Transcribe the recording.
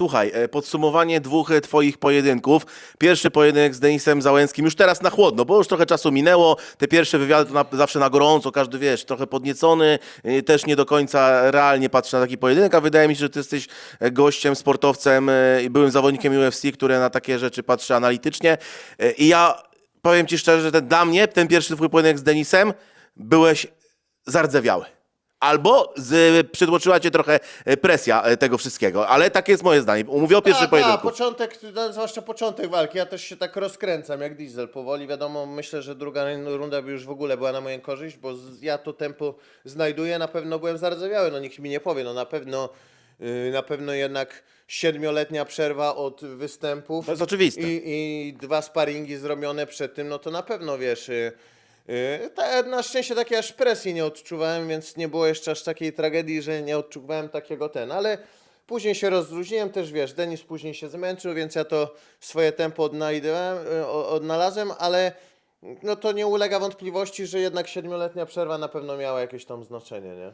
Słuchaj, e, podsumowanie dwóch e, twoich pojedynków. Pierwszy pojedynek z Denisem Załęckim, już teraz na chłodno, bo już trochę czasu minęło. Te pierwsze wywiady to na, zawsze na gorąco, każdy wiesz, trochę podniecony, e, też nie do końca realnie patrzy na taki pojedynek, a wydaje mi się, że ty jesteś gościem, sportowcem i byłym zawodnikiem UFC, który na takie rzeczy patrzy analitycznie. I ja powiem ci szczerze, że ten, dla mnie ten pierwszy twój pojedynek z Denisem byłeś zardzewiały. Albo z, przytłoczyła cię trochę e, presja e, tego wszystkiego, ale takie jest moje zdanie. Mówię o pierwszym Tak, tak, pojedynku. początek, no, zwłaszcza początek walki, ja też się tak rozkręcam jak diesel powoli, wiadomo, myślę, że druga runda by już w ogóle była na moją korzyść, bo z- ja to tempo znajduję, na pewno byłem zardzewiały, no nikt mi nie powie, no na pewno, yy, na pewno jednak siedmioletnia przerwa od występów To jest oczywiste. i, i dwa sparingi zrobione przed tym, no to na pewno wiesz. Yy, ta, na szczęście takiej aż presji nie odczuwałem, więc nie było jeszcze aż takiej tragedii, że nie odczuwałem takiego ten, ale później się rozluźniłem też, wiesz, Denis później się zmęczył, więc ja to swoje tempo yy, odnalazłem, ale no to nie ulega wątpliwości, że jednak siedmioletnia przerwa na pewno miała jakieś tam znaczenie, nie?